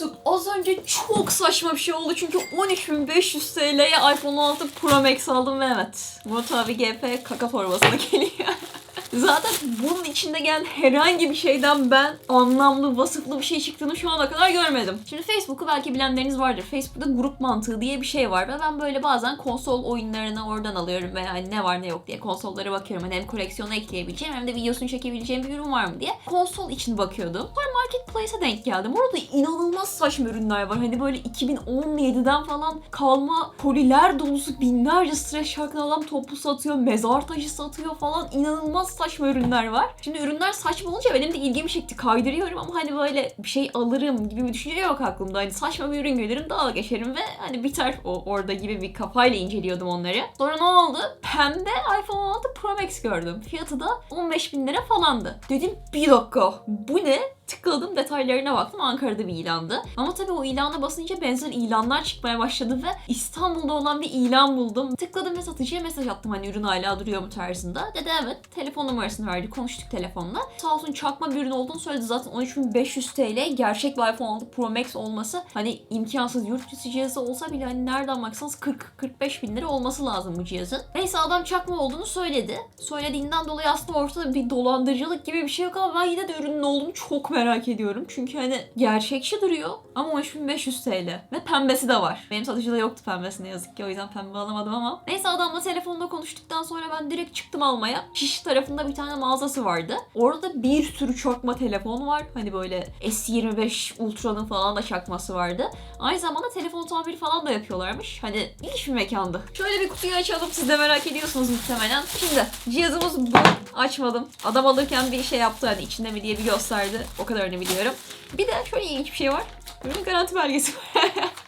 durduk. Az önce çok saçma bir şey oldu çünkü 13.500 TL'ye iPhone 16 Pro Max aldım ve evet. Murat abi GP kaka torbasına geliyor. Zaten bunun içinde gelen herhangi bir şeyden ben anlamlı, vasıflı bir şey çıktığını şu ana kadar görmedim. Şimdi Facebook'u belki bilenleriniz vardır. Facebook'ta grup mantığı diye bir şey var ve ben böyle bazen konsol oyunlarını oradan alıyorum veya hani ne var ne yok diye konsollara bakıyorum. Hani hem koleksiyona ekleyebileceğim hem de videosunu çekebileceğim bir ürün var mı diye. Konsol için bakıyordum. Sonra Marketplace'e denk geldim. Orada inanılmaz saçma ürünler var. Hani böyle 2017'den falan kalma poliler dolusu binlerce stres şarkılı adam topu satıyor, mezar taşı satıyor falan. İnanılmaz saçma ürünler var. Şimdi ürünler saçma olunca benim de ilgimi çekti. Kaydırıyorum ama hani böyle bir şey alırım gibi bir düşünce yok aklımda. Hani saçma bir ürün görürüm dalga geçerim ve hani biter o orada gibi bir kafayla inceliyordum onları. Sonra ne oldu? Pembe iPhone 16 Pro Max gördüm. Fiyatı da 15 bin lira falandı. Dedim bir dakika bu ne? Tıkladım detaylarına baktım Ankara'da bir ilandı. Ama tabii o ilana basınca benzer ilanlar çıkmaya başladı ve İstanbul'da olan bir ilan buldum. Tıkladım ve satıcıya mesaj attım hani ürün hala duruyor mu tarzında. Dedi evet telefon numarasını verdi konuştuk telefonla. Sağ olsun çakma bir ürün olduğunu söyledi zaten 13.500 TL gerçek bir iPhone 16 Pro Max olması hani imkansız yurt dışı cihazı olsa bile hani nereden baksanız 40-45 bin lira olması lazım bu cihazın. Neyse adam çakma olduğunu söyledi. Söylediğinden dolayı aslında ortada bir dolandırıcılık gibi bir şey yok ama ben yine de ürünün olduğunu çok merak ediyorum. Çünkü hani gerçekçi duruyor ama 13.500 TL ve pembesi de var. Benim satıcıda yoktu pembesi ne yazık ki o yüzden pembe alamadım ama. Neyse adamla telefonda konuştuktan sonra ben direkt çıktım almaya. Şiş tarafında bir tane mağazası vardı. Orada bir sürü çakma telefon var. Hani böyle S25 Ultra'nın falan da çakması vardı. Aynı zamanda telefon tamiri falan da yapıyorlarmış. Hani ilginç bir mekandı. Şöyle bir kutuyu açalım. Siz de merak ediyorsunuz muhtemelen. Şimdi cihazımız bu. Açmadım. Adam alırken bir şey yaptı hani içinde mi diye bir gösterdi. O kadarını biliyorum. Bir de şöyle ilginç bir şey var. Ürünün garanti belgesi.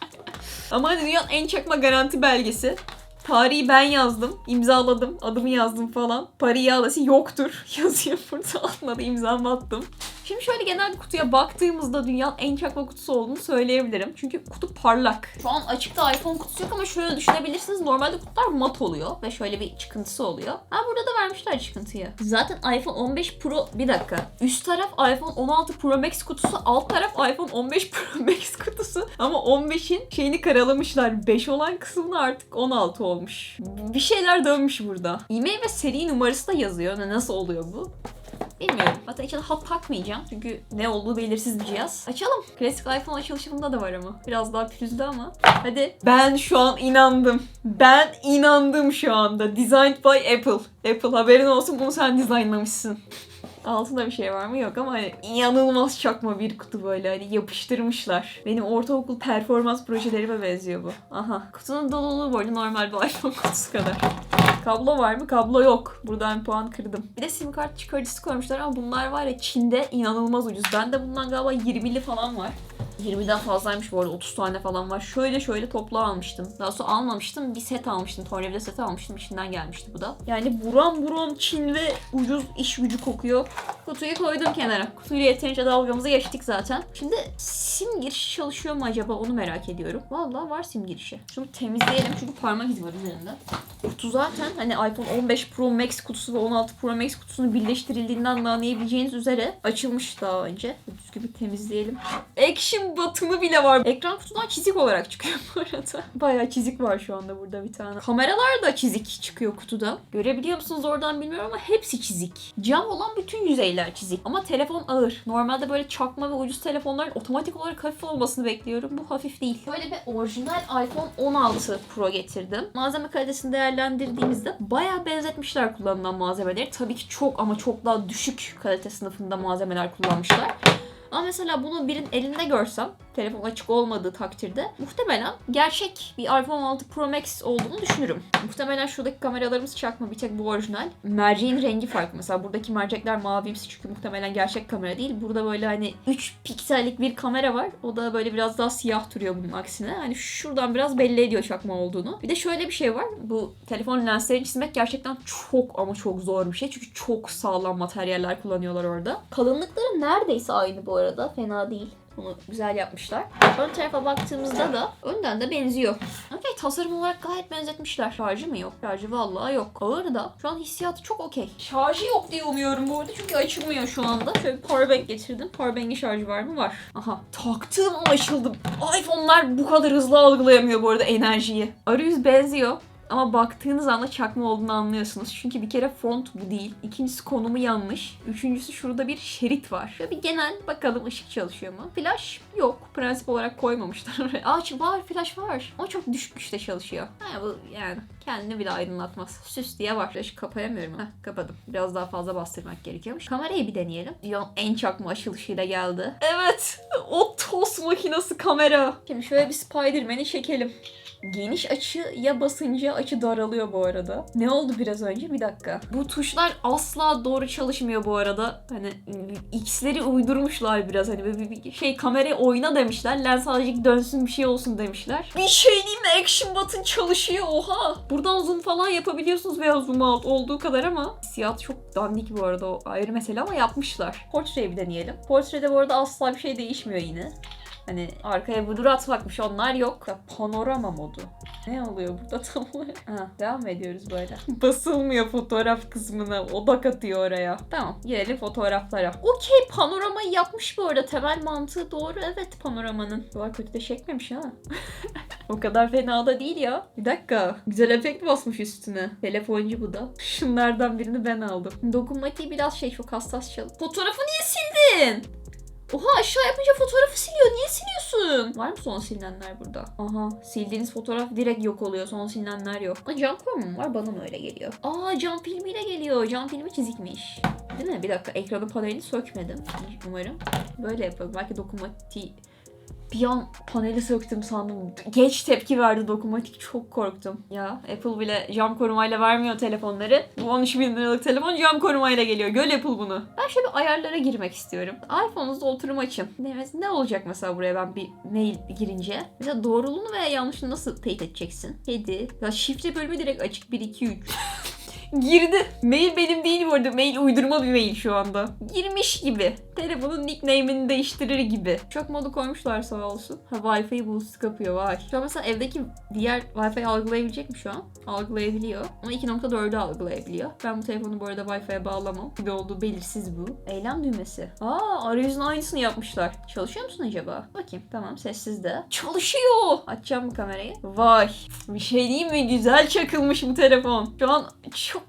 Ama dünyanın en çakma garanti belgesi. Tarihi ben yazdım, imzaladım, adımı yazdım falan. Para iadesi yoktur yazıyor burada altına da imzamı attım. Şimdi şöyle genel bir kutuya baktığımızda dünyanın en çakma kutusu olduğunu söyleyebilirim. Çünkü kutu parlak. Şu an açıkta iPhone kutusu yok ama şöyle düşünebilirsiniz. Normalde kutular mat oluyor ve şöyle bir çıkıntısı oluyor. Ha burada da vermişler çıkıntıyı. Zaten iPhone 15 Pro bir dakika. Üst taraf iPhone 16 Pro Max kutusu, alt taraf iPhone 15 Pro Max kutusu. Ama 15'in şeyini karalamışlar. 5 olan kısmını artık 16 olmuş. Bir şeyler dönmüş burada. E-mail ve seri numarası da yazıyor. Ne- Nasıl oluyor bu? Bilmiyorum. Hatta içine hat takmayacağım. Çünkü ne olduğu belirsiz bir cihaz. Açalım. Klasik iPhone açılışında da var ama. Biraz daha pürüzlü ama. Hadi. Ben şu an inandım. Ben inandım şu anda. Designed by Apple. Apple haberin olsun bunu sen dizaynlamışsın. Altında bir şey var mı? Yok ama hani inanılmaz çakma bir kutu böyle hani yapıştırmışlar. Benim ortaokul performans projelerime benziyor bu. Aha. Kutunun doluluğu bu arada normal bir iPhone kutusu kadar. Kablo var mı? Kablo yok. Buradan puan kırdım. Bir de sim kart çıkarıcısı koymuşlar ama bunlar var ya Çin'de inanılmaz ucuz. Bende bundan galiba 20'li falan var. 20'den fazlaymış bu arada 30 tane falan var. Şöyle şöyle toplu almıştım. Daha sonra almamıştım. Bir set almıştım. Tornavida seti almıştım. İçinden gelmişti bu da. Yani buram buram Çin ve ucuz iş gücü kokuyor. Kutuyu koydum kenara. Kutuyla yeterince dalgamızı geçtik zaten. Şimdi sim girişi çalışıyor mu acaba onu merak ediyorum. Vallahi var sim girişi. Şunu temizleyelim çünkü parmak izi var üzerinde. Kutu zaten hani iPhone 15 Pro Max kutusu ve 16 Pro Max kutusunun birleştirildiğinden de anlayabileceğiniz üzere açılmış daha önce. Bir temizleyelim. Action batını bile var. Ekran kutudan çizik olarak çıkıyor bu arada. Bayağı çizik var şu anda burada bir tane. Kameralar da çizik çıkıyor kutuda. Görebiliyor musunuz oradan bilmiyorum ama hepsi çizik. Cam olan bütün yüzeyler çizik. Ama telefon ağır. Normalde böyle çakma ve ucuz telefonların otomatik olarak hafif olmasını bekliyorum. Bu hafif değil. Böyle bir orijinal iPhone 16 Pro getirdim. Malzeme kalitesini değerlendirdiğimizde bayağı benzetmişler kullanılan malzemeleri. Tabii ki çok ama çok daha düşük kalite sınıfında malzemeler kullanmışlar. Ama mesela bunu birinin elinde görsem, telefon açık olmadığı takdirde muhtemelen gerçek bir iPhone 16 Pro Max olduğunu düşünürüm. Muhtemelen şuradaki kameralarımız çakma, bir tek bu orijinal. Merceğin rengi farklı. Mesela buradaki mercekler mavimsi çünkü muhtemelen gerçek kamera değil. Burada böyle hani 3 piksellik bir kamera var. O da böyle biraz daha siyah duruyor bunun aksine. Hani şuradan biraz belli ediyor çakma olduğunu. Bir de şöyle bir şey var. Bu telefon lenslerini çizmek gerçekten çok ama çok zor bir şey. Çünkü çok sağlam materyaller kullanıyorlar orada. Kalınlıkları neredeyse aynı bu arada. Fena değil. Bunu güzel yapmışlar. Ön tarafa baktığımızda da önden de benziyor. Okey tasarım olarak gayet benzetmişler. Şarjı mı yok? Şarjı vallahi yok. Ağır da şu an hissiyatı çok okey. Şarjı yok diye umuyorum bu arada çünkü açılmıyor şu anda. Şöyle bir powerbank getirdim. Powerbank'in şarjı var mı? Var. Aha. Taktığım an açıldı. iPhone'lar bu kadar hızlı algılayamıyor bu arada enerjiyi. Arayüz benziyor. Ama baktığınız anda çakma olduğunu anlıyorsunuz. Çünkü bir kere font bu değil. İkincisi konumu yanlış. Üçüncüsü şurada bir şerit var. Şöyle bir genel bakalım ışık çalışıyor mu? Flash yok. Prensip olarak koymamışlar oraya. Aa var flash var. Ama çok düşük güçte çalışıyor. Ha, bu yani kendini bile aydınlatmaz. Süs diye var. Flash'ı kapayamıyorum. Heh kapadım. Biraz daha fazla bastırmak gerekiyormuş. Kamerayı bir deneyelim. Dünyanın en çakma açılışıyla geldi. Evet. O tost makinesi kamera. Şimdi şöyle bir Spider-Man'i çekelim. Geniş açıya basınca açı daralıyor bu arada. Ne oldu biraz önce? Bir dakika. Bu tuşlar asla doğru çalışmıyor bu arada. Hani X'leri uydurmuşlar biraz. Hani bir bir şey kamerayı oyna demişler. Lens azıcık dönsün bir şey olsun demişler. Bir şey değil mi? Action button çalışıyor. Oha. Buradan zoom falan yapabiliyorsunuz veya zoom out olduğu kadar ama siyah çok dandik bu arada o ayrı mesele ama yapmışlar. Portreyi bir deneyelim. Portrede bu arada asla bir şey değişmiyor yine. Hani arkaya blur atmakmış onlar yok. Ya panorama modu. Ne oluyor burada tam olarak? Ha, devam ediyoruz böyle. Basılmıyor fotoğraf kısmına. Odak atıyor oraya. Tamam gelelim fotoğraflara. Okey panoramayı yapmış bu arada. Temel mantığı doğru. Evet panoramanın. Bu kadar kötü de çekmemiş ha. o kadar fena da değil ya. Bir dakika. Güzel efekt basmış üstüne. Telefoncu bu da. Şunlardan birini ben aldım. Dokunmatiği biraz şey çok hassas çalıyor. Fotoğrafı niye sildin? Oha aşağı yapınca fotoğrafı siliyor. Niye siliyorsun? Var mı son silinenler burada? Aha sildiğiniz fotoğraf direkt yok oluyor. Son silinenler yok. Aa, cam mı var? Bana mı öyle geliyor? Aa cam filmiyle geliyor. Cam filmi çizikmiş. Değil mi? Bir dakika ekranın panelini sökmedim. Umarım. Böyle yapalım. Belki dokunmatiği bir an paneli söktüm sandım. Geç tepki verdi dokunmatik. Çok korktum. Ya Apple bile cam korumayla vermiyor telefonları. Bu 13 bin liralık telefon cam korumayla geliyor. Gör Apple bunu. Ben şöyle ayarlara girmek istiyorum. iPhone'unuzda oturum açın. Ne, ne olacak mesela buraya ben bir mail girince? Mesela doğruluğunu veya yanlışını nasıl teyit edeceksin? Kedi. Ya şifre bölümü direkt açık. 1, 2, 3. Girdi. Mail benim değil bu arada. Mail uydurma bir mail şu anda. Girmiş gibi. Telefonun nickname'ini değiştirir gibi. Çok modu koymuşlar sağ olsun. Ha Wi-Fi boost kapıyor vay. Şu an mesela evdeki diğer Wi-Fi algılayabilecek mi şu an? Algılayabiliyor. Ama 2.4'ü algılayabiliyor. Ben bu telefonu bu arada Wi-Fi'ye bağlamam. Bir olduğu belirsiz bu. Eylem düğmesi. Aa arayüzün aynısını yapmışlar. Çalışıyor musun acaba? Bakayım. Tamam sessiz de. Çalışıyor. Açacağım bu kamerayı. Vay. Bir şey diyeyim mi? Güzel çakılmış bu telefon. Şu an çok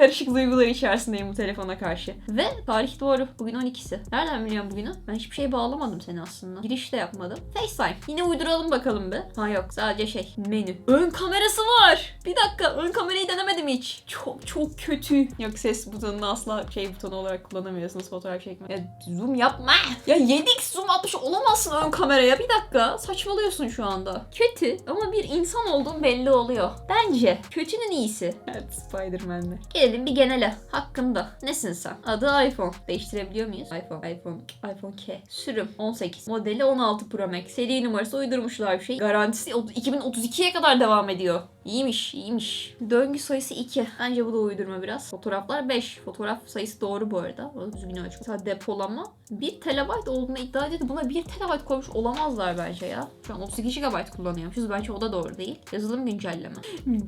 karışık duygular içerisindeyim bu telefona karşı. Ve tarih doğru. Bugün 12'si. Nereden biliyorum bugünü? Ben hiçbir şey bağlamadım seni aslında. Giriş de yapmadım. FaceTime. Yine uyduralım bakalım bir. Ha yok sadece şey menü. Ön kamerası var. Bir dakika ön kamerayı denemedim hiç. Çok çok kötü. Yok ses butonunu asla şey butonu olarak kullanamıyorsunuz fotoğraf çekme. Ya zoom yapma. Ya 7x zoom atmış olamazsın ön kameraya. Bir dakika saçmalıyorsun şu anda. Kötü ama bir insan olduğun belli oluyor. Bence kötünün iyisi. Evet Spider-Man'le. Gelelim bir genele. Hakkında. Nesin sen? Adı iPhone. Değiştirebiliyor muyuz? iPhone. iPhone. iPhone K. Sürüm 18. Modeli 16 Pro Max. Seri numarası uydurmuşlar bir şey. Garantisi 2032'ye kadar devam ediyor. İyiymiş, iyiymiş. Döngü sayısı 2. Bence bu da uydurma biraz. Fotoğraflar 5. Fotoğraf sayısı doğru bu arada. O düzgün ölçü. Mesela depolama 1 TB olduğunu iddia ediyordu. Buna 1 TB koymuş olamazlar bence ya. Şu an 32 GB kullanıyormuşuz. Bence o da doğru değil. Yazılım güncelleme.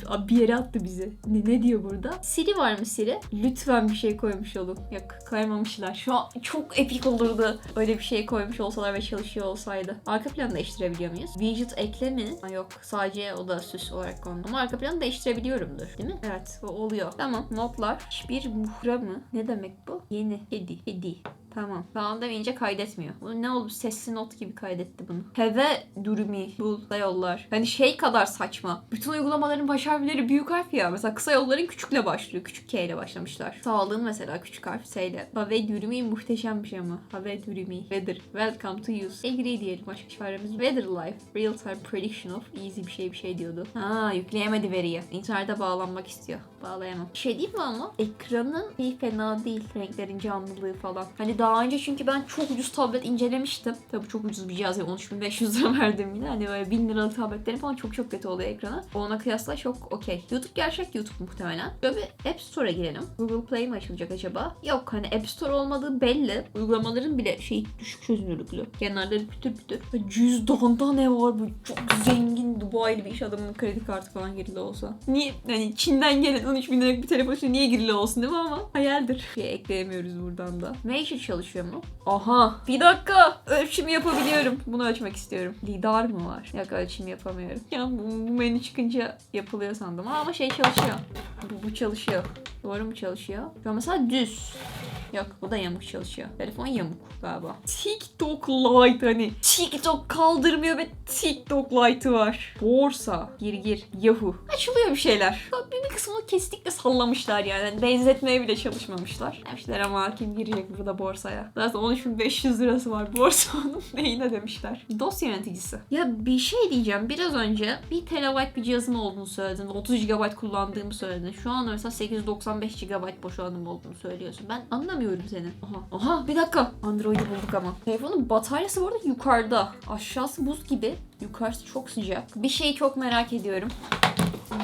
Abi bir yere attı bizi. Ne, ne diyor burada? Siri var mı Siri? Lütfen bir şey koymuş olun. Yok koymamışlar. Şu an çok epik olurdu. Öyle bir şey koymuş olsalar ve çalışıyor olsaydı. Arka planı değiştirebiliyor muyuz? Widget ekle mi? Ha, yok sadece o da süs olarak kondu. Ama arka planı değiştirebiliyorumdur. Değil mi? Evet o oluyor. Tamam notlar. Hiçbir muhra mı? Ne demek bu? Yeni. Hedi. Hedi. Tamam. Falan demeyince kaydetmiyor. Bu ne oldu? Sesli not gibi kaydetti bunu. Heve durumu bul da yollar. Hani şey kadar saçma. Bütün uygulamaların baş harfleri büyük harf ya. Mesela kısa yolların küçükle başlıyor. Küçük K ile başlamışlar. Sağlığın mesela küçük harf S ile. Have durumu muhteşem bir şey ama. Have durumu. Weather. Welcome to use. Agree diyelim. Başka çaremiz. Weather life. Real time prediction of. Easy bir şey bir şey diyordu. Ha yükleyemedi veriyi. İnternete bağlanmak istiyor. Bağlayamam. Şey değil mi ama ekranın iyi fena değil. Renklerin canlılığı falan. Hani daha önce çünkü ben çok ucuz tablet incelemiştim. Tabii çok ucuz bir cihaz. yani 13.500 lira verdim yine. Hani böyle 1000 liralık tabletlerin falan çok çok kötü oluyor ekranı. Ona kıyasla çok okey. YouTube gerçek YouTube muhtemelen. Böyle bir App Store'a girelim. Google Play mi açılacak acaba? Yok hani App Store olmadığı belli. Uygulamaların bile şey düşük çözünürlüklü. Kenarları pütür pütür. Ve Cüzdanda ne var bu çok zengin Dubai'li bir iş adamının kredi kartı falan girili olsa. Niye hani Çin'den gelen 13 bin liralık bir telefon için niye girili olsun değil mi ama hayaldir. Şey ekleyemiyoruz buradan da. Measure çalışıyor mu? Aha bir dakika ölçüm yapabiliyorum. Bunu ölçmek istiyorum. Lidar mı var? Yok ölçüm yapamıyorum. Ya bu, bu menü çıkınca yapılıyor sandım ama şey çalışıyor. Bu, bu çalışıyor. Doğru mu çalışıyor? An mesela düz. Yok bu da yamuk çalışıyor. Telefon yamuk galiba. TikTok Lite hani. TikTok kaldırmıyor ve TikTok Lite'ı var. Borsa. Gir gir. Yahoo. Açılıyor bir şeyler. Bir, bir kısmını kesinlikle sallamışlar yani. Hani Benzetmeye bile çalışmamışlar. Demişler ama kim girecek burada borsaya. Zaten 13.500 lirası var borsanın neyine demişler. Dosya yöneticisi. Ya bir şey diyeceğim. Biraz önce 1 TB bir cihazım olduğunu söyledin. 30 GB kullandığımı söyledin. Şu anda mesela 895 GB boş alanım olduğunu söylüyorsun. Ben anlamıyorum seni. Aha. Aha bir dakika. Android'i bulduk ama. Telefonun bataryası bu arada yukarıda. Aşağısı buz gibi. Yukarısı çok sıcak. Bir şeyi çok merak ediyorum.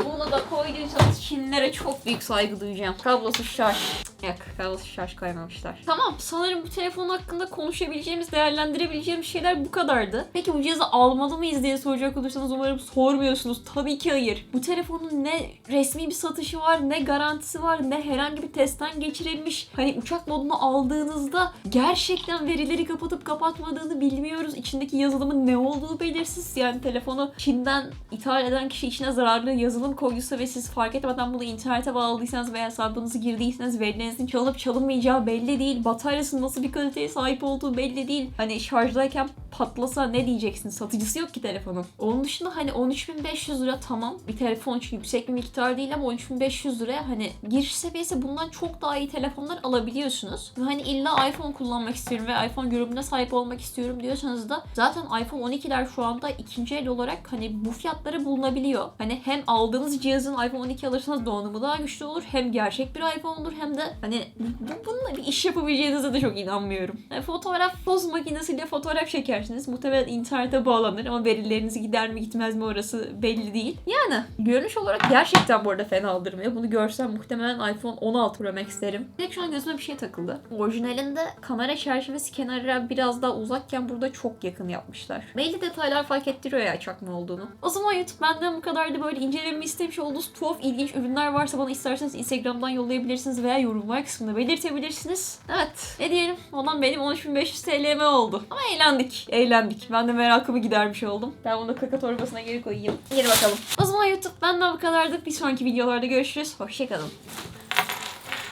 Bunu da koyduysanız Çinlere çok büyük saygı duyacağım. Kablosuz şarj. Yok kablosuz şarj koymamışlar. Tamam sanırım bu telefon hakkında konuşabileceğimiz, değerlendirebileceğimiz şeyler bu kadardı. Peki bu cihazı almalı mıyız diye soracak olursanız umarım sormuyorsunuz. Tabii ki hayır. Bu telefonun ne resmi bir satışı var, ne garantisi var, ne herhangi bir testten geçirilmiş. Hani uçak modunu aldığınızda gerçekten verileri kapatıp kapatmadığını bilmiyoruz. İçindeki yazılımın ne olduğu belirsiz. Yani telefonu Çin'den ithal eden kişi içine zararlı yazılım koyduysa ve siz fark etmeden bunu internete bağladıysanız veya hesabınızı girdiyseniz verilerinizin çalınıp çalınmayacağı belli değil. Bataryasının nasıl bir kaliteye sahip olduğu belli değil. Hani şarjdayken patlasa ne diyeceksin? Satıcısı yok ki telefonun. Onun dışında hani 13.500 lira tamam bir telefon çünkü yüksek bir miktar değil ama 13.500 liraya hani giriş seviyesi bundan çok daha iyi telefonlar alabiliyorsunuz. Ve hani illa iPhone kullanmak istiyorum ve iPhone grubuna sahip olmak istiyorum diyorsanız da zaten iPhone 12'ler şu anda ikinci el olarak hani bu fiyatlara bulunabiliyor. Hani hem aldığınız cihazın iPhone 12 alırsanız donanımı daha güçlü olur hem gerçek bir iPhone olur hem de hani bu, bununla bir iş yapabileceğinize de çok inanmıyorum. Yani fotoğraf poz makinesiyle fotoğraf çekersiniz. Muhtemelen internete bağlanır ama verilerinizi gider mi gitmez mi orası belli değil. Yani görünüş olarak gerçekten bu arada fena aldırmıyor. Bunu görsem muhtemelen iPhone 16 Pro Max derim. Direkt şu an gözüme bir şey takıldı. Orijinalinde kamera çerçevesi kenara biraz daha uzakken burada çok yakın yapmışlar. Belli detaylar fark ettiriyor ya çakma olduğunu. O zaman YouTube benden bu kadardı. Böyle incelememi istemiş olduğunuz tuhaf ilginç ürünler varsa bana isterseniz Instagram'dan yollayabilirsiniz veya yorumlar kısmında belirtebilirsiniz. Evet. Ne diyelim? Ondan benim 13.500 TL'm oldu. Ama eğlendik. Eğlendik. Ben de merakımı gidermiş oldum. Ben bunu kaka torbasına geri koyayım. Geri bakalım. O zaman YouTube benden bu kadardı. Bir sonraki videolarda görüşürüz. Hoşçakalın.